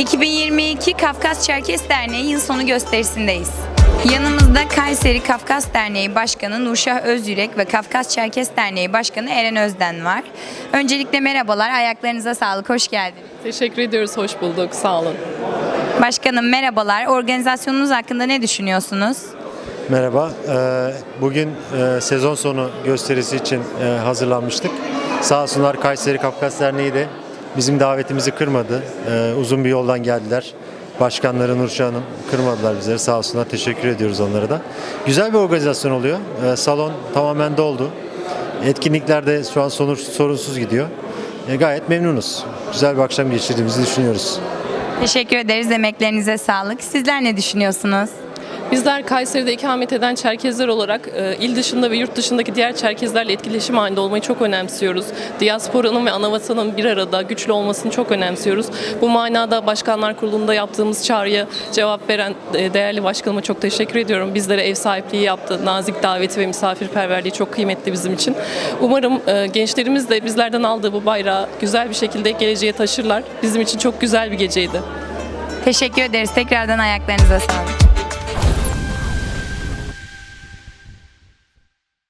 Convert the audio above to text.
2022 Kafkas Çerkes Derneği yıl sonu gösterisindeyiz. Yanımızda Kayseri Kafkas Derneği Başkanı Nurşah Özyürek ve Kafkas Çerkes Derneği Başkanı Eren Özden var. Öncelikle merhabalar, ayaklarınıza sağlık, hoş geldiniz. Teşekkür ediyoruz, hoş bulduk. Sağ olun. Başkanım merhabalar, organizasyonunuz hakkında ne düşünüyorsunuz? Merhaba. Ee, Bugün e, sezon sonu gösterisi için e, hazırlanmıştık. Sağ olsunlar Kayseri Kafkas Derneği de bizim davetimizi kırmadı. Ee, Uzun bir yoldan geldiler. Başkanları Nurşah Hanım kırmadılar bizleri. Sağ olsunlar. Teşekkür ediyoruz onlara da. Güzel bir organizasyon oluyor. Ee, Salon tamamen doldu. Etkinlikler de şu an sonuç, sorunsuz gidiyor. E, Gayet memnunuz. Güzel bir akşam geçirdiğimizi düşünüyoruz. Teşekkür ederiz, emeklerinize sağlık. Sizler ne düşünüyorsunuz? Bizler Kayseri'de ikamet eden Çerkezler olarak e, il dışında ve yurt dışındaki diğer Çerkezlerle etkileşim halinde olmayı çok önemsiyoruz. Diasporanın ve anavatanın bir arada güçlü olmasını çok önemsiyoruz. Bu manada Başkanlar Kurulu'nda yaptığımız çağrıya cevap veren e, değerli başkanıma çok teşekkür ediyorum. Bizlere ev sahipliği yaptı. Nazik daveti ve misafirperverliği çok kıymetli bizim için. Umarım e, gençlerimiz de bizlerden aldığı bu bayrağı güzel bir şekilde geleceğe taşırlar. Bizim için çok güzel bir geceydi. Teşekkür ederiz, tekrardan ayaklarınıza sağlık.